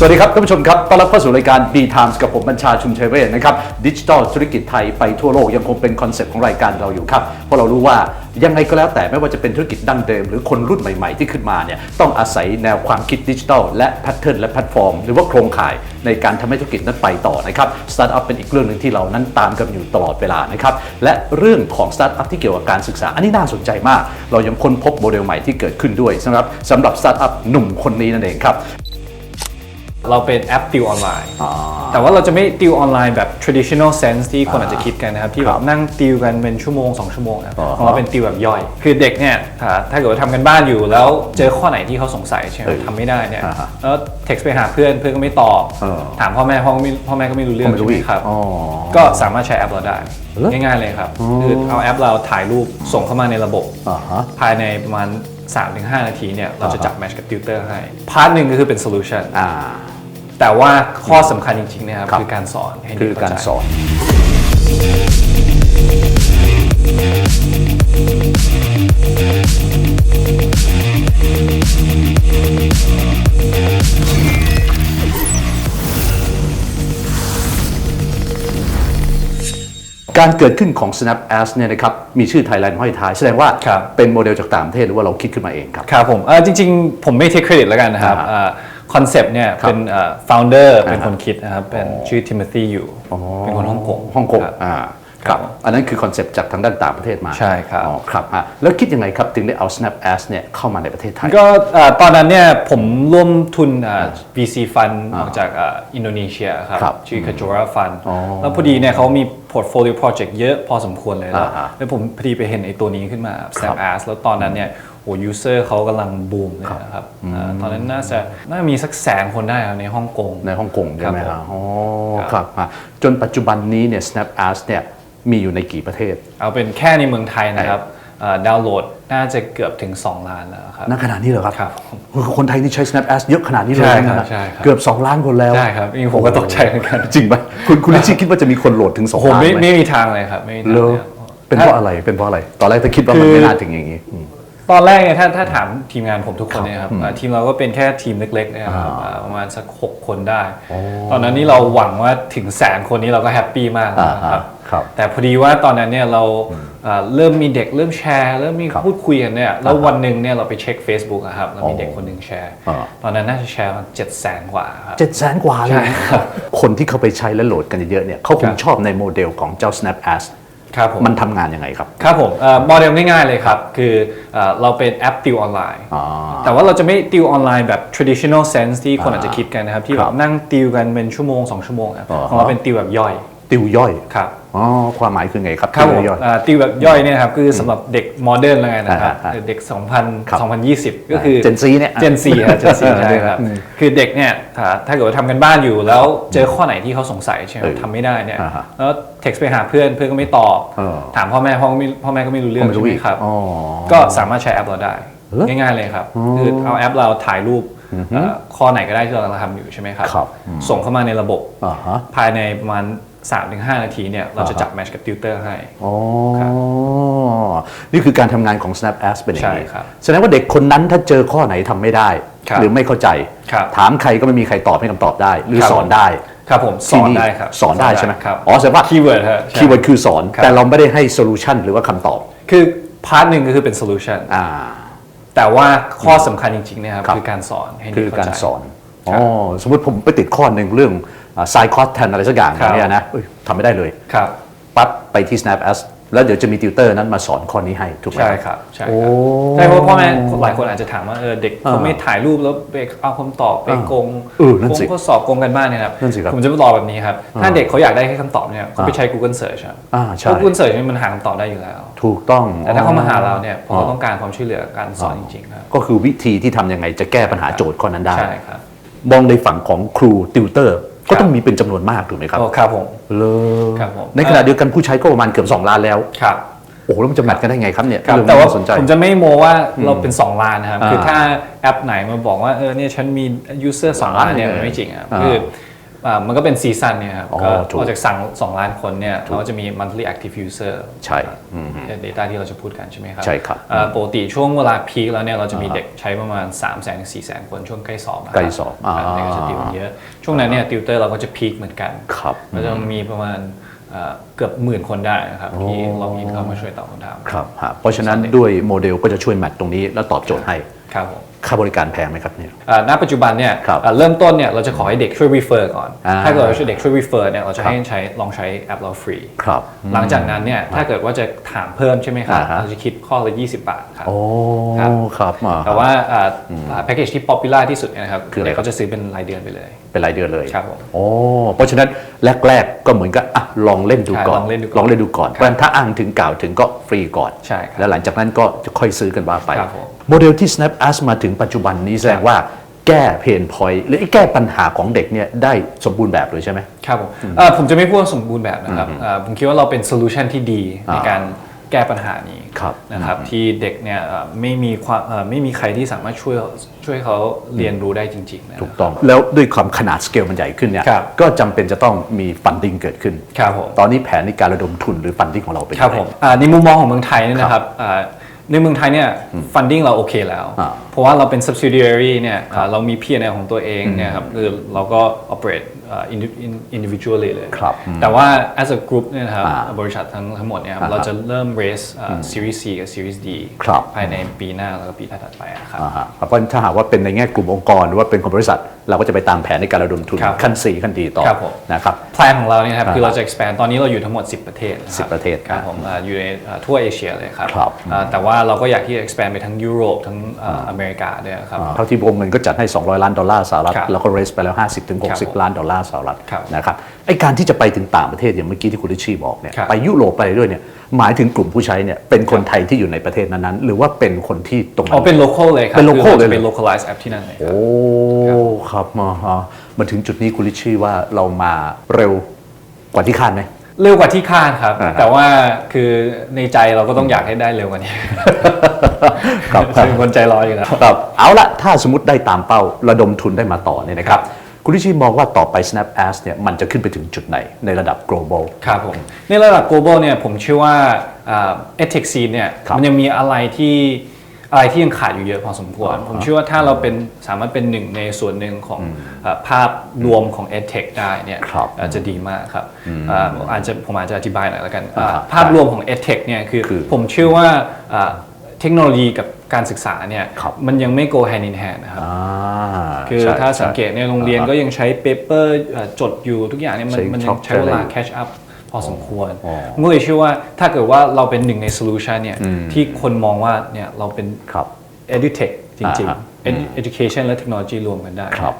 สวัสดีครับท่านผู้ชมครับ ต้อนรับเข้าสู่รายการ B Times กับผมบัญชาชุมชัยเวชนะครับดิจิทัลธุรกิจไทยไปทั่วโลกยังคงเป็นคอนเซ็ปต์ของรายการเราอยู่ครับ เพราะเรารู้ว่ายังไงก็แล้วแต่ไม่ว่าจะเป็นธุรกิจดั้งเดิม หรือคนรุ่นใหม่ๆที่ขึ้นมาเนี่ยต้องอาศัยแนวความคิดดิจิทัลและแพทเทิร์นและแพลตฟอร์ม หรือว่าโครงข่ายในการทำให้ธุรกิจนั้นไปต่อนะครับสตาร์ทอัพเป็นอีกเรื่องหนึ่งที่เรานั้นตามกันอยู่ตลอดเวลานะครับและเรื่องของสตาร์ทอัพที่เกี่ยวกับการศึกษา อันนี้น่าสนใจมาก เรายังค้นพบโมเดลใหม่ที่เกิดขึ้นด้วยสำหรับสำหรับสตาร์ทอัพหนุ่มคนนี้นั่นเองครับ เราเป็นแอปติวออนไลน์ แต่ว่าเราจะไม่ติวออนไลน์แบบ traditional sense ที่คนอาจจะคิดกันนะครับ ที่แบบนั่งติวกันเป็นชั่วโมง 2 ชั่วโมงนะครับอ๋อของเราเป็นติวแบบย่อย คือเด็กเนี่ยถ้าถ้าเกิดว่าทำกันบ้านอยู่แล้วเจอข้อไหนที่เขาสงสัยใช่ไหมเออทำไม่ได้เนี่ยอ่าฮะแล้ว text ไปหาเพื่อนเพื่อนก็ไม่ตอบเออถามพ่อแม่พ่อก็ไม่พ่อแม่ก็ไม่รู้เรื่องไม่รู้ใช่ไหมอีกครับอ๋อก็สามารถใช้แอปเราได้เหรอง่ายๆเลยครับคือเอาแอปเราถ่ายรูปส่งเข้ามาในระบบอ่าฮะภายในประมาณ 3-5 นาทีเนี่ยเราจะจับแมชกับติวเตอร์ให้พาร์ทหนึ่งก็คือเป็น solution อ่าแต่ว่าข้อสำคัญจริงๆเนะครับครับคือการสอนให้คืเด็อกเข้การใจ การเกิดขึ้นของ Snap As เนี่ยนะครับมีชื่อไทยแลนด์ห้อยท้าย แสดงว่าครับ เป็นโมเดลจากต่างประเทศหรือว่าเราคิดขึ้นมาเองครับ ครับผมเอ่อจริงๆ ผมไม่เทคเครดิตแล้วกันนะครับอ่าคอนเซปต์เนี่ยครับเป็นฟาวเดอร์อ่าเป็นคนคิดนะครับ เป็นชื่อทิม o ธีอยู่ เป็นคนฮ่องกงฮ่องกงครับ อ่า คครัรับบอันนั้นคือคอนเซปต์จากทางด้านต่างประเทศมาใช่ครับอ๋อครับอะแล้วคิดยังไงครับถึงได้เอา Snap As เนี่ยเข้ามาในประเทศไทย ก็เอ่อตอนนั้นเนี่ยผมร่วมทุนอ่า VC Fund มาจากอ่าอินโดนีเซียครับครับชื่อ Kajora Fund อ๋อแล้วพอดีเนี่ยเขามี portfolio project เยอะพอสมควรเลยแล้วอ่าฮะแล้วผมพอดีไปเห็นไอ้ตัวนี้ขึ้นมา Snap As แล้วตอนนั้นเนี่ยโอ้ยูเซอร์เขากำลังบูมเลยนะครับอ่าตอนนั้นน่าจะน่ามีสักแสนคนได้ครับในฮ่องกงในฮ่องกงใช่ไหมคครัรับบผมอ๋อครับครับอะจนปัจจุบันนี้เนี่ย Snap As เนี่ย มีอยู่ในกี่ประเทศ เอาเป็นแค่ในเมืองไทยนะครับเอ่อดาวน์โหลดน่าจะเกือบถึง 2 ล้านแล้วครับณขนาดนี้เหรอครับครับโอ้โหคนไทยนี่ใช้ Snap As เยอะขนาดนี้เลยใช่ครับนะใช่ครับเกือบ 2 ล้านคนแล้ว ใช่ครับนี่ผมก็ตกใจเหมือนกัน จริงปะคุณคุณลิชชี่คิดว่าจะมีคนโหลดถึง2โอ้โหล้านไม่ไหมไม่มีทางเลยครับ ไม่มีทางเลเลยยครับเป็นเพราะอะไรเป็นเพราะอะไร ตอนแรกถ้าคิดว่ามันคือไม่น่าถึงอย่างนี้อืม ตอนแรกเนี่ยถ้าถ้าถามทีมงานผมทุกคนเนี่ยครับอ่าทีมเราก็เป็นแค่ทีมเล็กๆนะครับอ่าประมาณสัก6คนได้ ตอนนั้นนี่เราหวังว่าถึงแสนคนนี้เราก็แฮปปี้มากแล้วนะครับอ่าครับ แต่พอดีว่าตอนนั้นเนี่ยเราอ่าเริ่มมีเด็กเริ่มแชร์เริ่มมีครับพูดคุยกันเนี่ยแล้ววันหนึ่งเนี่ยเราไปเช็ค Facebook อะครับแล้วมีอ๋อเด็กคนหนึ่งแชร์ อ่า ตอนนั้นน่าจะแชร์มาเจ็ดแสนกว่าครับ เจ็ดแสนกว่าเลใช่ย ครับคนที่เขาไปใช้และโหลดกันเยอะๆเนี่ยเขาคครังบชอบในโมเดลของเจ้า Snap As ครับผมมันทำงานยังไงครับ ครับผมเอ่อโมเดลง่ายๆเลยครับ คือเอ่อเราเป็นแอปติวออนไลน์ อ๋อ แต่ว่าเราจะไม่ติวออนไลน์แบบ traditional sense ที่คนอ่าอาจจะคิดกันนะครับ ที่คแบรับบนั่งติวกันเป็นชั่วโมง 2 ชั่วโมงครับอ๋อ ของเราเป็นติวแบบย่อย ติวย่อยครับอ๋อความหมายคือไงครับครับติผวมย่อยอ่าติวแบบย่อยเนี่ยนะครับคือสำหรับเด็กโมเดิร์นแล้วไงนะครับอ่าอ่าเด็กครับ2000 2020 ก็คือ Gen Z เนี่ย Gen Z ครับ Gen Z ใช่ครับอืมคือเด็กเนี่ยถ้าถ้าเกิดว่าทำกันบ้านอยู่แล้วเจอข้อไหนที่เขาสงสัยใช่ไหมเออทำไม่ได้เนี่ยอ่าฮะแล้ว text ไปหาเพื่อนเพื่อนก็ไม่ตอบเออถามพ่อแม่พ่อก็ไม่พ่อแม่ก็ไม่รู้เรื่องไม่รู้ใช่ไหอีมกครับอ๋อก็สามารถใช้แอปเราได้เหรอง่ายๆเลยครับคือเอาแอปเราถ่ายรูปเอ่อข้อไหนก็ได้ที่เรากำลังทำอยู่ใช่ไหมครับครับส่งเข้ามาในระบบอ่าฮะภายในประมาณ 3-5 นาทีเนี่ยเราจะอ่าฮะจับแมชกับติวเตอร์ให้ อ๋อครับนี่คือการทำงานของ Snap As เป็นอย่างนี้ ใช่ครับแสดงว่าเด็กคนนั้นถ้าเจอข้อไหนทำไม่ได้ ครับหรือไม่เข้าใจ ครับ ถามใครก็ไม่มีใครตอบให้คำตอบได้ หรือครับสอนได้ครับผมสที่อนนี่ได้ครับสอนได้ใช่ไหมครับอ๋อแสดงว่าคีย์เวิร์ดฮะใช่คีย์เวิร์ดคือสอน ครับ แต่เราไม่ได้ให้โซลูชันหรือว่าคำตอบ คือพาร์ทหนึ่งก็คือเป็นโซลูชันอ่า แต่ว่าข้อสำคัญจริงๆเนะครับครับ คือการสอนให้คืเด็อกเข้าการใจสอนคอ๋รัอบสมมติผมไปติดข้อหนึ่งเรื่อง ไซคอสแทนอะไรสักอย่างครับ เนี่ยนะเอ้ยทำไม่ได้เลย ครับ ปั๊บไปที่ Snap As แล้วเดี๋ยวจะมีติวเตอร์นั้นมาสอนข้อนี้ให้ถูกไหม ใช่ครับ ใช่โอ้ ครับใช่เพราะพ่อแม่หลายคนอาจจะถามว่าเออเด็กเขาอ่าไม่ถ่ายรูปแล้วไปเอาคำตอบไปโกงเออนั่นโกสิงข้อสอบโกงกันบ้านเนี่ยครับนั่นสิครับผมจะบอกแบบนี้ครับ ถ้าเด็กเขาอยากได้แค่คำตอบเนี่ยเขาไปใช้ Google Search ครับอ่าเพใช่ราะ Google Search นี่มันหาคำตอบได้อยู่แล้ว ถูกต้องแต่ถ้าเขามาหาเราเนี่ยผมอ๋อก็ต้องการความช่วยเหลือการสอนจริงๆครับก็คือวิธีที่ทำยังไงจะแก้ปัญหาโจทย์ข้อนั้นได้ ใช่ครับ มองในฝั่งของครูติวเตอร์ ก็ต้องมีเป็นจำนวนมากถูกไหมครับโอ้ครับผมเลยครับผมในขณะเดียวกันผู้ใช้ก็ประมาณเกือบ 2 ล้านแล้วครับโอ้โหแล้วมันจะแมทกันได้ไงครับเนี่ยครับเรื่องแต่นี้ว่าน่าสนใจผมจะไม่โมว่าเราเป็น 2 ล้านนะครับอ่าคือถ้าแอปไหนมาบอกว่าเออเนี่ยฉันมี user 2ล้านเนี่ยมันไม่จริงครับอ่าคืออ่า มันก็เป็นซีซันเนี่ยครับอ๋อก็ถูกนอกจากสั่ง2ล้านคนเนี่ยเราก็จะมี monthly active user ใช่อืมเดต้าที่เราจะพูดกันใช่ไหมครับ ใช่ครับอ่าปกติช่วงเวลาพีคแล้วเนี่ยเราจะมีเด็กใช้ประมาณ 3 0 0 0 0 0 4 0 0 0 0 คนช่วงใกล้สอบะครับใกล้สอบอ่าครับเนี่ยก็จะติวเยอะ ช่วงนั้นเนี่ยติวเตอร์เราก็จะพีคเหมือนกันครับก็จะมีประมาณอ่าเกือบหมื่นคนได้นะครับที่ล็อกอินเข้ามาช่วยตอบคำถามครับฮะเพราะฉะนั้นด้วยโมเดลก็จะช่วยแมทตรงนี้แล้วตอบโจทย์ให้ ครับผม ค่าบริการแพงไหมครับเนี่ย อ่าณปัจจุบันเนี่ยครับอ่าเริ่มต้นเนี่ยเราจะขอให้เด็กช่วย refer ก่อน อ่า ถ้าเกิดว่าเด็กช่วย refer เนี่ยเราจะให้ใช้ลองใช้แอปเราฟรี ครับ หลังจากนั้นเนี่ยถ้าเกิดว่าจะถามเพิ่มใช่ไหมครับอ่าฮะ เราจะคิดข้อละ 20 บาทครับ โอ้ ครับ ครับอ่แต่ว่าแพ็กเกจที่ popular ที่สุดเนยนะครับคืออะไร เด็กเขาจะซื้อเป็นรายเดือนไปเลย เป็นรายเดือนเลยครับผม โอ้เพราะฉะนั้น แรก ๆ ก็เหมือนกับอะลองเล่นดูก่อนใช่ลองเล่นดูก่อนลองเล่นดูก่อนเพราะฉะนั้นถ้าอ้างถึงกล่าวถึงก็ฟรีก่อน ใช่ครับแล้วหลังจากนั้นก็จะค่อยซื้อกันว่าไป ครับผม โมเดลที่ Snap a s มาถึงปัจจุบันนี้แสดงว่าแก้เพนพอยต์หรือแก้ปัญหาของเด็กเนี่ยได้สมบูรณ์แบบเลยใช่ไหม ครับผมเอ่อผมจะไม่พูดว่าสมบูรณ์แบบนะครับเอ่อผมคิดว่าเราเป็นโซลูชันที่ดีในอ่าการ แก้ปัญหานี้ครับนะครับที่เด็กเนี่ยเอ่อไม่มีความเอ่อไม่มีใครที่สามารถช่วยช่วยเขาเรียนรู้ได้จริงๆนะถูกต้อง แล้วด้วยความขนาดสเกลมันใหญ่ขึ้นเนี่ยครับก็จำเป็นจะต้องมีฟันดิ้งเกิดขึ้นครับผมตอนนี้แผนในการระดมทุนหรือฟันดิ้งของเราเป็นครัยับงไงผมอ่าในมุมมองของเมืองไทยเนี่ยนะครับอ่าในเมืองไทยเนี่ย funding เราโอเคแล้วอ่าเพ ราะว่าเราเป็น subsidiary เนี่ยอ่าเรามี P&L ของตัวเองเนี่ยครับคือเราก็ operate อ่า indi- in- individually เลย ครับอืมแต่ว่า as a group เนี่ยนะครับอ่าบริษัททั้งทั้งหมดเนี่ยครับอ่าฮะเราจะเริ่ม raise อ่า series C กับ series D ครับ ภายในปีหน้าแล้วก็ปีถัดๆไปอะครับ อ่าฮะเพราะถ้าหากว่าเป็นในแง่กลุ่มองค์กรหรือว่าเป็นของบริษัท เราก็จะไปตามแผนในการระดมทุนครับขั้น 4 ขั้นดีต่อครับผม นะครับ แพลนของเราเนี่ยนะครับอ่าคือเราจะ expand ตอนนี้เราอยู่ทั้งหมด 10 ประเทศนคบ10ประเทศครับผมอ่าอยู่ในอ่าทั่วเอเชียเลยครับครับอ่าแต่ว่าเราก็อยากที่จะ expand ไปทั้งยุโรปทั้งอ่าอเมริกาด้วยครับเท่าที่วงเงินก็จัดให้ 200 ล้านดอลลาร์สหรัฐครับแล้วก็ raise ไปแล้ว 50ถึงครับผม60 ล้านดอลลาร์สหรัฐครับนะครับไอการที่จะไปถึงต่างประเทศอย่างเมื่อกี้ที่คุณลิชชี่บอกเนี่ยครับไปยุโรปไปด้วยเนี่ยหมายถึงกลุ่มผู้ใช้เนี่ยเป็นคนไทยที่อยู่ในประเทศนั้นๆ หรือว่าเป็นคนที่ตรงนั้อ๋อนเป็น local เลยครับเป็น local คือราจะเลยเหรอเป็น localize app ที่นั่นเลยครับโอ้ครับมาฮะมาถึงจุดนี้คุณลิชชี่ว่าเรามาเร็วกว่าที่คาดไหม เร็วกว่าที่คาดครับ อ่าฮะ แต่ว่าคือในใจเราก็ต้องอยากให้ได้เร็วกว่านี้ครับ เป็นคนใจร้อนอยู่แล้ว ครับเอาละถ้าสมมติได้ตามเป้าระดมทุนได้มาต่อเนี่ยนะครับ คุณลิชชี่มองว่าต่อไป Snap a s เนี่ยมันจะขึ้นไปถึงจุดไหนในระดับ global ครับผมในระดับ global เนี่ยผมเชื่อว่าอ่า edtech scene เนี่ยครับมันยังมีอะไรที่ อะไรที่ยังขาดอยู่เยอะพอสมควร ผมเชื่อว่าถ้าเราเป็นสามารถเป็นหนึ่งในส่วนหนึ่งของอ่าภาพรวมของ edtech ได้เนี่ยครับอ่าจะดีมากครับอ่าอาจจะผมอาจจะอธิบายหน่อยแล้วกันอ่าอ่าภาพรวมของ edtech เนี่ยคือคือผมเชื่อว่าอ่าเทคโนโลยีกับการศึกษาเนี่ยครับมันยังไม่ go hand in hand นะครับอ่าคือใช่ถ้าใช่สังเกตในยโรงเรียนก็ยังใช้เปเปอร์จดอยู่ทุกอย่างเนี่ยมันใช้มันช็ยัอกงใช้เวลาใช้อะไร catch up พอสมควรอ๋อผมก็เลยเชื่อว่าถ้าเกิดว่าเราเป็นหนึ่งใน solution เนี่ยที่คนมองว่าเนี่ยเราเป็นครับ edutech จริงอ่าฮะๆ Edu- education และเทคโนโลยีรวมกันได้ครับ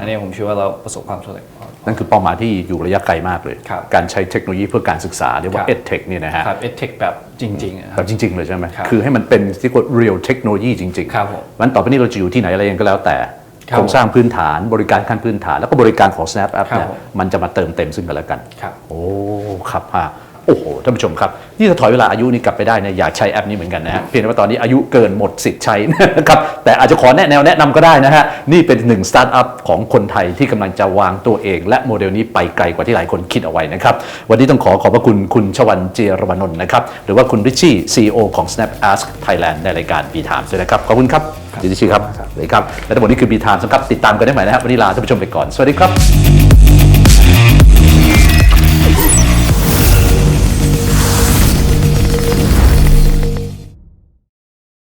อันนี้ผมเชื่อว่าเราประสบความสำเร็จนั่นคือเป้าหมายที่อยู่ระยะไกลมากเลยครับการใช้เทคโนโลยีเพื่อการศึกษาเรียกว่าครับ edtech เนี่ยนะฮะครับ edtech แบบจริงๆอะคแบรับบจริง ๆ เลยใช่ไหมครับคือให้มันเป็นที่เรียกว่า real เทคโนโลยีจริงๆครับผมวันต่อไปนี้เราจะอยู่ที่ไหนอะไรยังก็แล้วแต่ครับ โครงสร้างพื้นฐานบริการขั้นพื้นฐาน แล้วก็บริการของ Snap App เนี่ยครับผมมันจะมาเติมเต็มซึ่งกันและกัน ครับ โอ้ ครับฮะ โอ้โหท่านผู้ชมครับนี่ถ้าถอยเวลาอายุนี่กลับไปได้เนี่ยอยากใช้แอปนี้เหมือนกันนะฮะเพียงแต่ว่าตอนนี้อายุเกินหมดสิทธิ์ใช้นะครับแต่อาจจะขอแนะแนวแนะนำก็ได้นะฮะนี่เป็นหนึ่งสตาร์ทอัพของคนไทยที่กำลังจะวางตัวเอง และโมเดลนี้ไปไกลกว่าที่หลายคนคิดเอาไว้นะครับวันนี้ต้องขอขอบพระคุณคุณชวันเจยรวนนท์นะครับหรือว่าคุณริชชี่ CEO ของ Snap Ask Thailand ในรายการ B Times ด้วยนะครับขอบคุณครับริชชี่ครับสวัสดีครับและทั้งหมดนี้คือ B Times ครับติดตามกันได้ใหม่นะครับวันนี้ลาท่านผู้ชมไปก่อนสวัสดีครับ